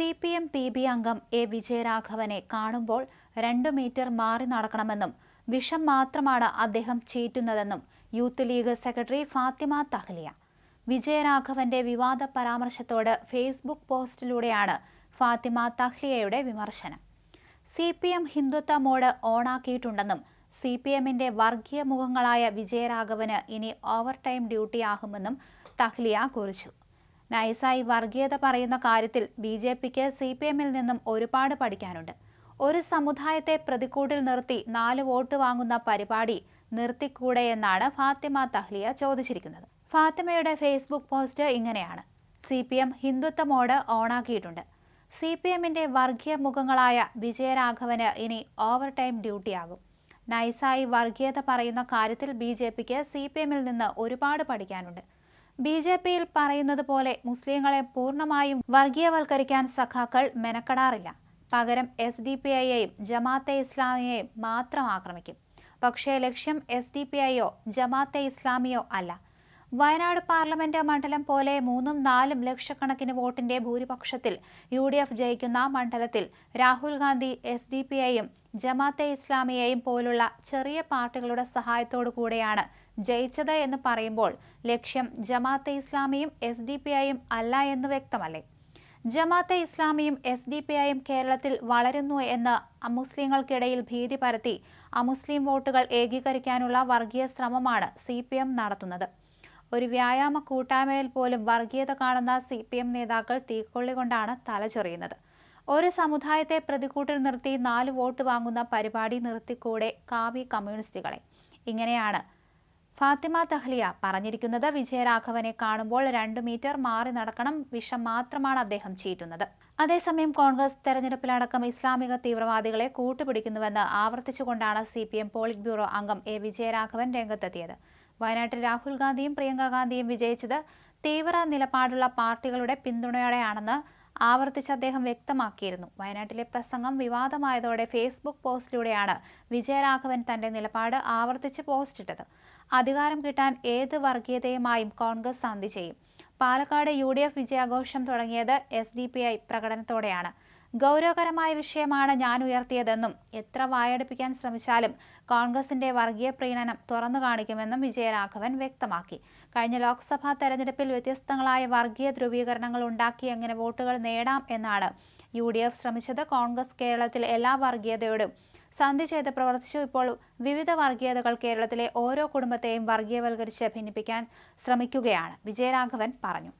C P M P B അംഗം A വിജയരാഘവനെ കാണുമ്പോൾ രണ്ടു മീറ്റർ മാറി നടക്കണമെന്നും വിഷം മാത്രമാണ് അദ്ദേഹം ചീറ്റുന്നതെന്നും youth league secretary Fathima Thahliya. വിജയരാഘവന്റെ വിവാദ പരാമർശത്തോട് ഫേസ്ബുക്ക് പോസ്റ്റിലൂടെയാണ് ഫാത്തിമ തഹ്ലിയയുടെ വിമർശനം. C P M Hindutva mode ഓണാക്കിയിട്ടുണ്ടെന്നും C P എമ്മിന്റെ വർഗീയ മുഖങ്ങളായ വിജയരാഘവന് ഇനി ഓവർ ടൈം ഡ്യൂട്ടിയാകുമെന്നും തഹ്ലിയ കുറിച്ചു. നൈസായി വർഗീയത പറയുന്ന കാര്യത്തിൽ ബി ജെ പിക്ക് സി പി എമ്മിൽ നിന്നും ഒരുപാട് പഠിക്കാനുണ്ട്. ഒരു സമുദായത്തെ പ്രതിക്കൂട്ടിൽ നിർത്തി നാല് വോട്ട് വാങ്ങുന്ന പരിപാടി നിർത്തിക്കൂടെ എന്നാണ് ഫാത്തിമ തഹ്ലിയ ചോദിച്ചിരിക്കുന്നത്. ഫാത്തിമയുടെ ഫേസ്ബുക്ക് പോസ്റ്റ് ഇങ്ങനെയാണ്. C P M Hindutva mode ഓണാക്കിയിട്ടുണ്ട്. C P എമ്മിന്റെ വർഗീയ മുഖങ്ങളായ വിജയരാഘവന് ഇനി ഓവർ ടൈം ഡ്യൂട്ടിയാകും. നൈസായി വർഗീയത പറയുന്ന കാര്യത്തിൽ ബി ജെ പിക്ക് സി പി എമ്മിൽ നിന്ന് ഒരുപാട് പഠിക്കാനുണ്ട്. ബി ജെ പിയിൽ പറയുന്നത് പോലെ മുസ്ലിങ്ങളെ പൂർണമായും വർഗീയവൽക്കരിക്കാൻ സഖാക്കൾ മെനക്കെടാറില്ല. പകരം എസ് ഡി പി ഐയെയും ജമാഅത്തെ ഇസ്ലാമിയെയും മാത്രം ആക്രമിക്കും. പക്ഷേ ലക്ഷ്യം എസ് ഡി പി ഐയോ ജമാഅത്തെ ഇസ്ലാമിയോ അല്ല. വയനാട് പാർലമെന്റ് മണ്ഡലം പോലെ മൂന്നും നാലും ലക്ഷക്കണക്കിന് വോട്ടിന്റെ ഭൂരിപക്ഷത്തിൽ യു ഡി എഫ് ജയിക്കുന്ന മണ്ഡലത്തിൽ Rahul Gandhi S D P ഐയും ജമാഅത്തെ ഇസ്ലാമിയെയും പോലുള്ള ചെറിയ പാർട്ടികളുടെ സഹായത്തോടു കൂടെയാണ് ജയിച്ചത് എന്ന് പറയുമ്പോൾ ലക്ഷ്യം ജമാഅത്തെ ഇസ്ലാമിയും എസ് ഡി പി ഐയും അല്ല എന്ന് വ്യക്തമല്ലേ? ജമാഅത്തെ ഇസ്ലാമിയും എസ് ഡി പി ഐയും കേരളത്തിൽ വളരുന്നു എന്ന് അമുസ്ലിങ്ങൾക്കിടയിൽ ഭീതി പരത്തി അമുസ്ലിം വോട്ടുകൾ ഏകീകരിക്കാനുള്ള വർഗീയ ശ്രമമാണ് സി നടത്തുന്നത്. ഒരു വ്യായാമ കൂട്ടായ്മയിൽ പോലും വർഗീയത കാണുന്ന സി പി എം നേതാക്കൾ തീക്കൊള്ളി കൊണ്ടാണ് തലചൊറിയുന്നത് ഒരു സമുദായത്തെ പ്രതികൂട്ടിൽ നിർത്തി നാല് വോട്ട് വാങ്ങുന്ന പരിപാടി നിർത്തിക്കൂടെ കാവി കമ്മ്യൂണിസ്റ്റുകളെ. ഇങ്ങനെയാണ് ഫാത്തിമ തഹ്ലിയ പറഞ്ഞിരിക്കുന്നത്. വിജയരാഘവനെ കാണുമ്പോൾ രണ്ടു മീറ്റർ മാറി നടക്കണം വിഷം മാത്രമാണ് അദ്ദേഹം ചീറ്റുന്നത്. അതേസമയം കോൺഗ്രസ് തെരഞ്ഞെടുപ്പിലടക്കം ഇസ്ലാമിക തീവ്രവാദികളെ കൂട്ടുപിടിക്കുന്നുവെന്ന് ആവർത്തിച്ചുകൊണ്ടാണ് C P M polit bureau അംഗം എ വിജയരാഘവൻ രംഗത്തെത്തിയത്. വയനാട്ടിൽ രാഹുൽ ഗാന്ധിയും പ്രിയങ്ക ഗാന്ധിയും വിജയിച്ചത് തീവ്ര നിലപാടുള്ള പാർട്ടികളുടെ പിന്തുണയോടെയാണെന്ന് ആവർത്തിച്ച് അദ്ദേഹം വ്യക്തമാക്കിയിരുന്നു. വയനാട്ടിലെ പ്രസംഗം വിവാദമായതോടെ ഫേസ്ബുക്ക് പോസ്റ്റിലൂടെയാണ് വിജയരാഘവൻ തന്റെ നിലപാട് ആവർത്തിച്ച് പോസ്റ്റിട്ടത്. അധികാരം കിട്ടാൻ ഏത് വർഗീയതയുമായും കോൺഗ്രസ് സന്ധി ചെയ്യും. പാലക്കാട് യു ഡി എഫ് വിജയാഘോഷം തുടങ്ങിയത് എസ് ഡി പി ഐ പ്രകടനത്തോടെയാണ്. ഗൗരവകരമായ വിഷയമാണ് ഞാൻ ഉയർത്തിയതെന്നും എത്ര വായടിപ്പിക്കാൻ ശ്രമിച്ചാലും കോൺഗ്രസിന്റെ വർഗീയ പ്രീണനം തുറന്നു കാണിക്കുമെന്നും വിജയരാഘവൻ വ്യക്തമാക്കി. കഴിഞ്ഞ ലോക്സഭാ തെരഞ്ഞെടുപ്പിൽ വ്യത്യസ്തങ്ങളായ വർഗീയ ധ്രുവീകരണങ്ങൾ ഉണ്ടാക്കി എങ്ങനെ വോട്ടുകൾ നേടാം എന്നാണ് യു ഡി എഫ് ശ്രമിച്ചത് കോൺഗ്രസ് കേരളത്തിൽ എല്ലാ വർഗീയതയോടും. സന്ധി ചെയ്ത് പ്രവർത്തിച്ചു ഇപ്പോൾ വിവിധ വർഗീയതകൾ കേരളത്തിലെ ഓരോ കുടുംബത്തെയും വർഗീയവൽക്കരിച്ച് ഭിന്നിപ്പിക്കാൻ ശ്രമിക്കുകയാണ്. വിജയരാഘവൻ പറഞ്ഞു.